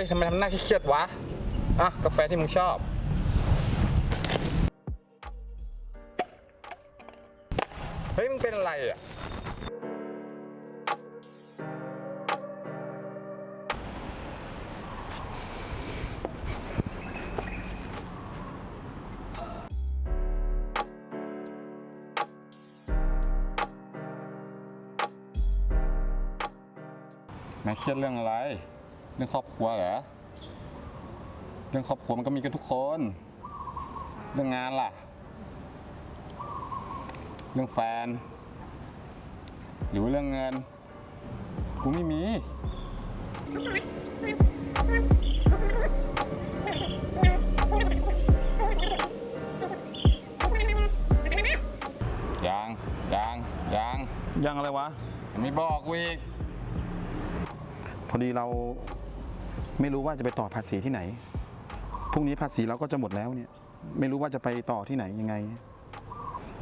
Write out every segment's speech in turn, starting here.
ฮ้ยทำไมทำหน้าเครียดวะ อะ กาแฟที่มึงชอบ เฮ้ย มึงเป็นอะไรอะ นายเครียดเรื่องอะไร เรื่องครอบครัวเหรอเรื่องครอบครัวมันก็มีกันทุกคน เรื่องงานล่ะ เรื่องแฟน หรือว่าเรื่องเงิน กูไม่มี ยังยังยังยังอะไรวะ ไม่บอกกูอีก พอดีเรา ไม่รู้ว่าจะไปต่อภาษีที่ไหน พรุ่งนี้ภาษีเราก็จะหมดแล้วเนี่ย ไม่รู้ว่าจะไปต่อที่ไหนยังไง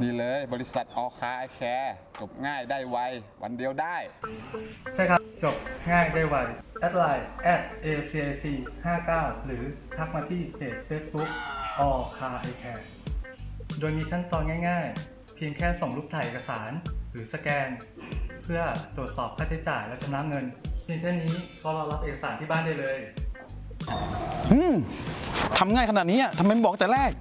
นี่เลยบริษัทออคาไอแคร์จบง่ายได้ไว วันเดียวได้ ใช่ครับ จบง่ายได้ไว แอดไลน์ at acic 59หรือทักมาที่เพจ Facebook all car i care โดยมีขั้นตอนง่ายๆ เพียงแค่ส่งรูปถ่ายเอกสาร หรือสแกน เพื่อตรวจสอบค่าใช้จ่ายและชำระเงิน พียงแค่นี้ก็รอรับเอกสารที่บ้านได้เลย อืมทำง่ายขนาดนี้อะทำไมไม่บอกแต่แรก